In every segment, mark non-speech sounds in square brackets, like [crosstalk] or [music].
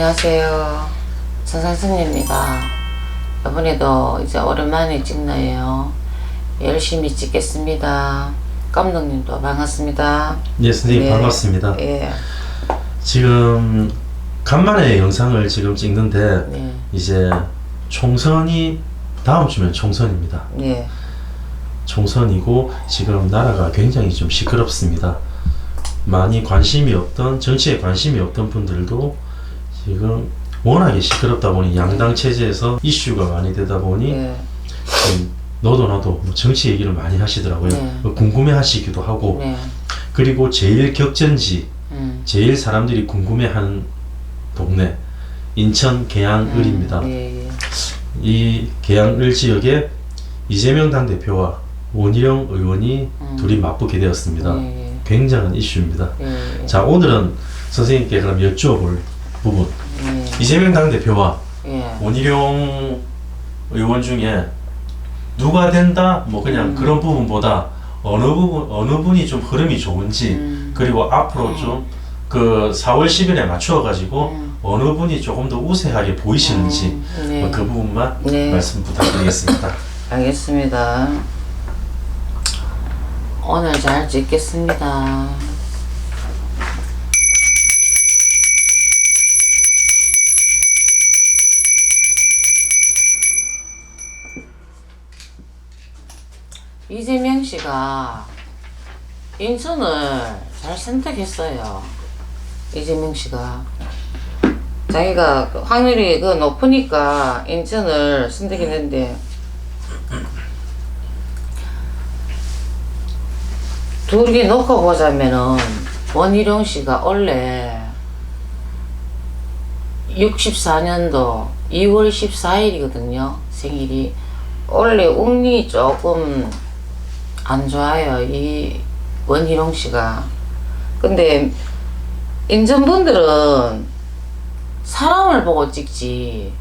안녕하세요. 전상승입니다. 이번에도 이제 오랜만에 찍네요. 열심히 찍겠습니다. 감독님도 반갑습니다. 예, 선생님 네. 반갑습니다. 예, 지금 간만에 영상을 지금 찍는데 네, 이제 총선이 다음 주면 총선입니다. 네, 총선이고 지금 나라가 굉장히 좀 시끄럽습니다. 많이 관심이 없던 정치에 관심이 없던 분들도 지금 워낙에 시끄럽다 보니 양당 체제에서 이슈가 많이 되다 보니 네, 좀 너도 나도 뭐 정치 얘기를 많이 하시더라고요. 네. 궁금해 하시기도 하고 네, 그리고 제일 격전지 음, 제일 사람들이 궁금해하는 동네 인천 계양을입니다. 예, 예. 이 계양을 지역에 이재명 당 대표와 원희룡 의원이 음. 둘이 맞붙게 되었습니다. 예, 굉장한 이슈입니다. 예, 예, 자 오늘은 선생님께 그럼 여쭤볼 부분 예, 이재명 당 대표와 예, 원희룡 의원 중에 누가 된다 뭐 그냥 음. 그런 부분보다 어느 부분 어느 분이 좀 흐름이 좋은지 음. 그리고 앞으로 좀 그 4월 10일에 맞추어 가지고 음. 어느 분이 조금 더 우세하게 보이시는지 음, 네. 뭐그 부분만 네. 말씀 부탁드리겠습니다. [laughs] 알겠습니다. 오늘 잘 찍겠습니다. 이재명 씨가 인천을 잘 선택했어요. 이재명 씨가. 자기가 그 확률이 그 높으니까 인천을 선택했는데 둘이 놓고 보자면은 원희룡 씨가 원래 64년도 2월 14일이거든요 생일이 원래 운이 조금 안 좋아요. 이 원희룡 씨가. 근데 인전분들은 사람을 보고 찍지.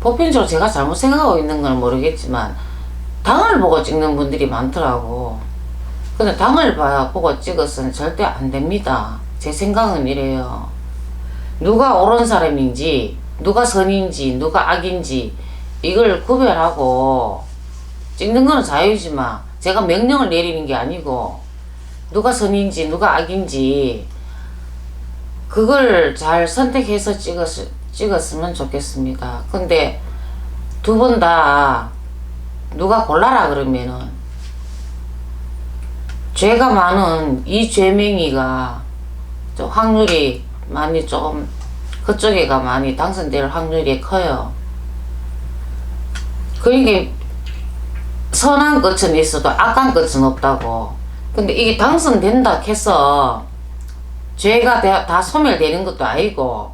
보편적으로 제가 잘못 생각하고 있는 건 모르겠지만 당을 보고 찍는 분들이 많더라고. 근데 당을 봐 보고 찍어서는 절대 안 됩니다. 제 생각은 이래요. 누가 옳은 사람인지 누가 선인지 누가 악인지 이걸 구별하고 찍는 거는 자유지만 제가 명령을 내리는 게 아니고 누가 선인지 누가 악인지 그걸 잘 선택해서 찍었, 찍었으면 좋겠습니다. 근데 두 분 다 누가 골라라 그러면은 죄가 많은 이 죄명이가 좀 확률이 많이 조금 그쪽에가 많이 당선될 확률이 커요. 그러니까 선한 끝은 있어도 악한 끝은 없다고. 근데 이게 당선된다 해서 죄가 다, 다 소멸되는 것도 아니고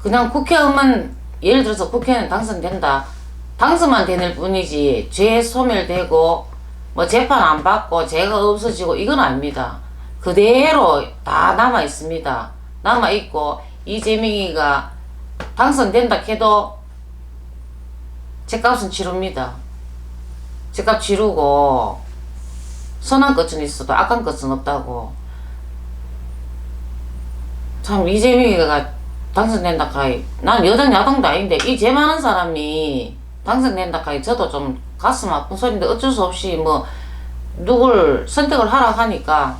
그냥 국회의원 예를 들어서 국회의원 당선된다. 당선만 되는 뿐이지 죄 소멸되고 뭐 재판 안 받고 죄가 없어지고 이건 아닙니다. 그대로 다 남아 있습니다. 남아 있고 이재명이가 당선된다 해도 죄값은 치릅니다 죄값 치르고 선한 것은 있어도 악한 것은 없다고. 참 이재명이가 당선된다 카이. 난 여당 야당도 아닌데 이죄 많은 사람이 당선된다 카이. 저도 좀 가슴 아픈 소리인데 어쩔 수 없이 뭐 누굴 선택을 하라 하니까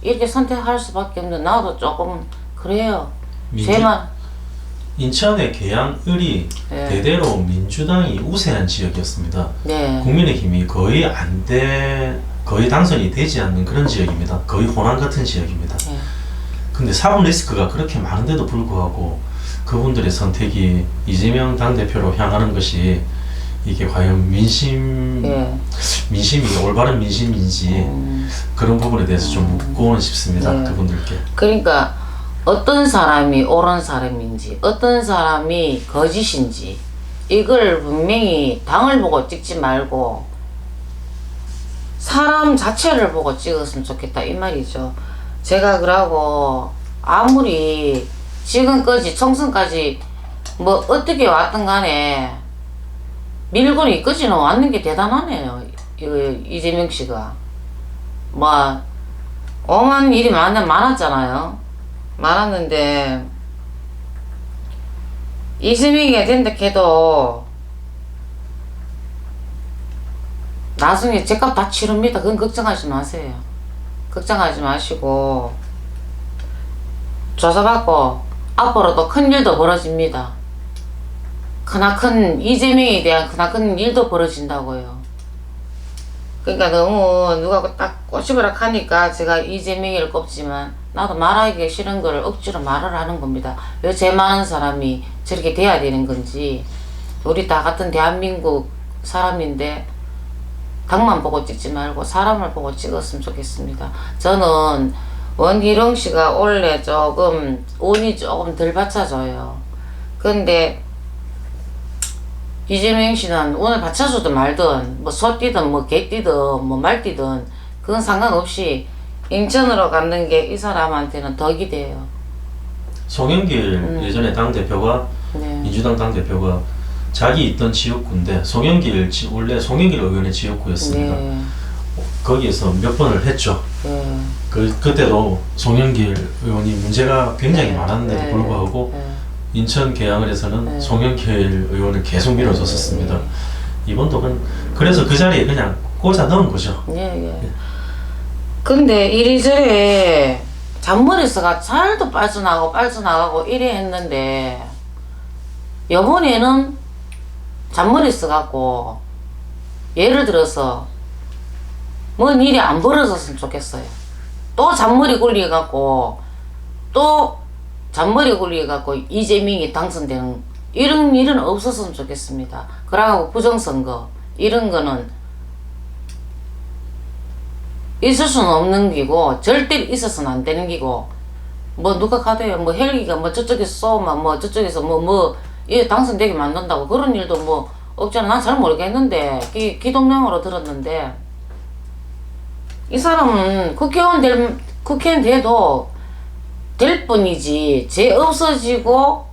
이렇게 선택할 수밖에 없는 나도 조금 그래요. 민주- 인천의 계양 을이 네. 대대로 민주당이 우세한 지역이었습니다. 네 국민의힘이 거의 안 돼 거의 당선이 되지 않는 그런 지역입니다. 거의 호남 같은 지역입니다. 네. 근데 사법 리스크가 그렇게 많은데도 불구하고 그분들의 선택이 이재명 당대표로 향하는 것이 이게 과연 민심 예. 민심이 올바른 민심인지 음. 그런 부분에 대해서 좀 묻고는 싶습니다. 네. 그분들께. 그러니까 어떤 사람이 옳은 사람인지 어떤 사람이 거짓인지 이걸 분명히 당을 보고 찍지 말고 사람 자체를 보고 찍었으면 좋겠다 이 말이죠. 제가 그러고 아무리 지금까지 총선까지 뭐 어떻게 왔든 간에 밀고 이끄지는 왔는 게 대단하네요. 이재명 씨가 뭐 오만 일이 많, 많았잖아요. 많았는데 이재명이 된다 해도 나중에 제값 다 치릅니다. 그건 걱정하지 마세요. 걱정하지 마시고 조사받고 앞으로도 큰 일도 벌어집니다. 크나큰 이재명에 대한 크나큰 일도 벌어진다고요. 그러니까 너무 누가 딱 꼬집으라 하니까 제가 이재명이를 꼽지만 나도 말하기 싫은 걸 억지로 말을 하는 겁니다. 왜 제 많은 사람이 저렇게 돼야 되는 건지 우리 다 같은 대한민국 사람인데 당만 보고 찍지 말고 사람을 보고 찍었으면 좋겠습니다. 저는 원희룡 씨가 원래 조금 운이 조금 덜 받쳐줘요. 근데 이재명 씨는 운을 받쳐주든 말든 뭐 소뛰든 뭐 개뛰든 뭐 말뛰든 그건 상관없이 인천으로 가는 게 이 사람한테는 덕이 돼요. 송영길 음. 예전에 당 대표가 네. 민주당 당 대표가 자기 있던 지역구인데 송영길 지- 원래 송영길 의원의 지역구였습니다. 네. 거기에서 몇 번을 했죠. 네. 그 그때도 송영길 의원이 문제가 굉장히 네. 많았는데도 네. 불구하고 네. 인천 계양을에서는 네. 송영길 의원을 계속 밀어줬었습니다. 네. 이번도 그 그래서 그 자리에 그냥 꽂아 넣은 거죠. 예, 예. 근데 이리저리 잔머리스가 잘도 빠져나가고 빠져나가고 이래 했는데 요번에는 잔머리스 갖고 예를 들어서 뭔 일이 안 벌어졌으면 좋겠어요. 또 잔머리 굴리 갖고 또 잔머리 굴리 갖고 이재명이 당선되는 이런 일은 없었으면 좋겠습니다. 그러고 부정선거 이런 거는 있을 수는 없는 기고 절대 있어서는 안 되는 기고. 뭐 누가 가도요 뭐 헬기가 뭐 저쪽에서 쏘면 뭐 저쪽에서 뭐뭐이 당선되게 만든다고 그런 일도 뭐 없잖아. 난 잘 모르겠는데 기, 기동령으로 들었는데. 이 사람은 국회의원 될 국회의원 돼도 될 뿐이지 죄 없어지고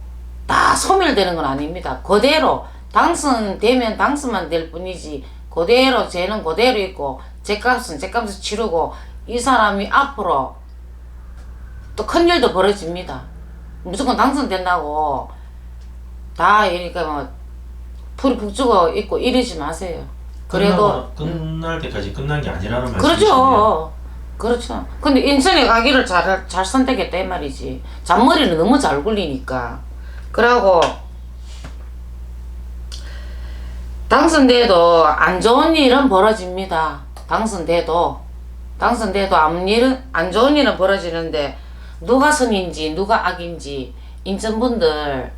다 소멸되는 건 아닙니다. 그대로 당선되면 당선만 될 뿐이지 그대로 죄는 그대로 있고 죄값은 죄값을 치르고 이 사람이 앞으로 또 큰 일도 벌어집니다. 무조건 당선된다고 다 이렇게 뭐 풀이 북주고 있고 이러지 마세요. 그래도 끝날 때까지 끝난 게 아니라는 말씀이시네요. 그렇죠. 그렇죠. 근데 인천에 가기를 잘, 잘 선택했다 이 말이지. 잔머리는 너무 잘 굴리니까. 그러고 당선돼도 안 좋은 일은 벌어집니다. 당선돼도 당선돼도 아무 일은 안 좋은 일은 벌어지는데 누가 선인지 누가 악인지 인천분들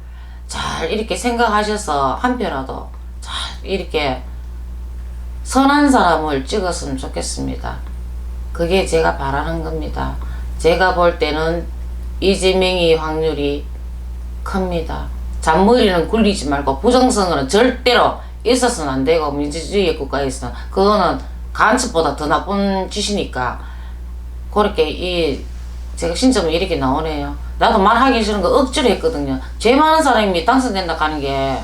잘 이렇게 생각하셔서 한 표라도 잘 이렇게 선한 사람을 찍었으면 좋겠습니다. 그게 제가 바라는 겁니다. 제가 볼 때는 이재명이 확률이 큽니다. 잔머리는 굴리지 말고 부정선거는 절대로 있어서는 안 되고 민주주의 국가에서는 그거는 간첩보다 더 나쁜 짓이니까 그렇게 이 제가 신점이 이렇게 나오네요. 나도 말하기 싫은 거 억지로 했거든요. 죄 많은 사람이 당선된다 하는 게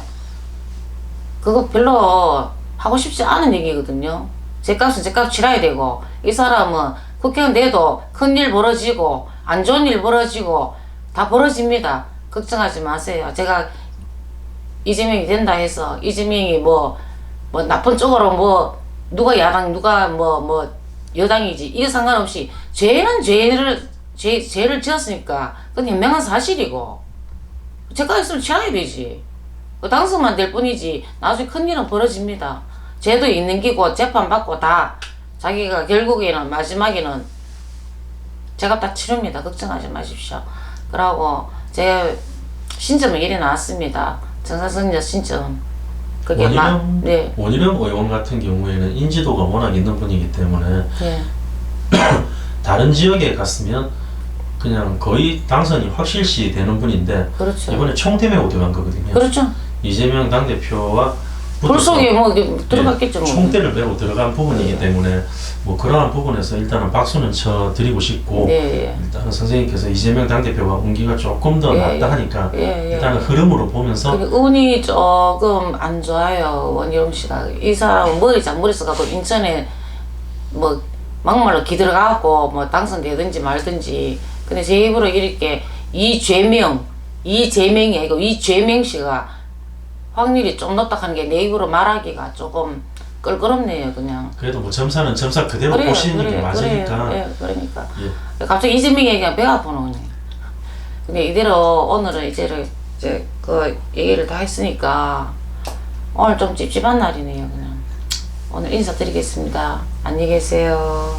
그거 별로 하고 싶지 않은 얘기거든요. 제 값은 제 값 치러야 되고 이 사람은 국회의원 돼도 큰일 벌어지고 안 좋은 일 벌어지고 다 벌어집니다. 걱정하지 마세요. 제가 이재명이 된다 해서 이재명이 뭐, 뭐 나쁜 쪽으로 뭐 누가 야당 누가 뭐뭐 여당이지 이게 상관없이 죄는 죄를 죄, 죄를 지었으니까 그건 현명한 사실이고 제가 있으면 치러야 되지. 그 당선만 될 뿐이지 나중에 큰일은 벌어집니다. 죄도 있는 기고 재판받고 다 자기가 결국에는 마지막에는 제가 다 치릅니다. 걱정하지 마십시오. 그러고 제 신점은 이래 나왔습니다. 정사선녀 신점. 그게 막 원희룡, 네. 원희룡 의원 같은 경우에는 인지도가 워낙 있는 분이기 때문에 네. [coughs] 다른 지역에 갔으면 그냥 거의 당선이 확실시 되는 분인데 그렇죠. 이번에 총대 메고 들어간 거거든요. 그렇죠. 이재명 당대표와 불 속에 뭐 이렇게 들어갔겠죠. 뭐. 총대를 메고 들어간 부분이기 때문에 뭐 그러한 부분에서 일단은 박수는 쳐 드리고 싶고 네. 일단은 선생님께서 이재명 당대표가 운기가 조금 더 예, 낫다 하니까 예, 예. 일단은 흐름으로 보면서 운이 조금 안 좋아요 원희룡 씨가 이 사람 머리 잔머리 써갖고 인천에 뭐 막말로 기들어가고 뭐 당선되든지 말든지 근데 제 입으로 이렇게 이 죄명 이재명이 아니고 이죄명 씨가 확률이 좀 높다 하는 게내 입으로 말하기가 조금 껄끄럽네요 그냥. 그래도 뭐 점사는 점사 그대로 보시는 게 맞으니까. 그래요. 예, 그러니까. 예. 갑자기 이재명 얘기가 배가 아프노 그냥 근데 이대로 오늘은 이제를 이제 그 얘기를 다 했으니까 오늘 좀 찝찝한 날이네요 그냥. 오늘 인사드리겠습니다. 안녕히 계세요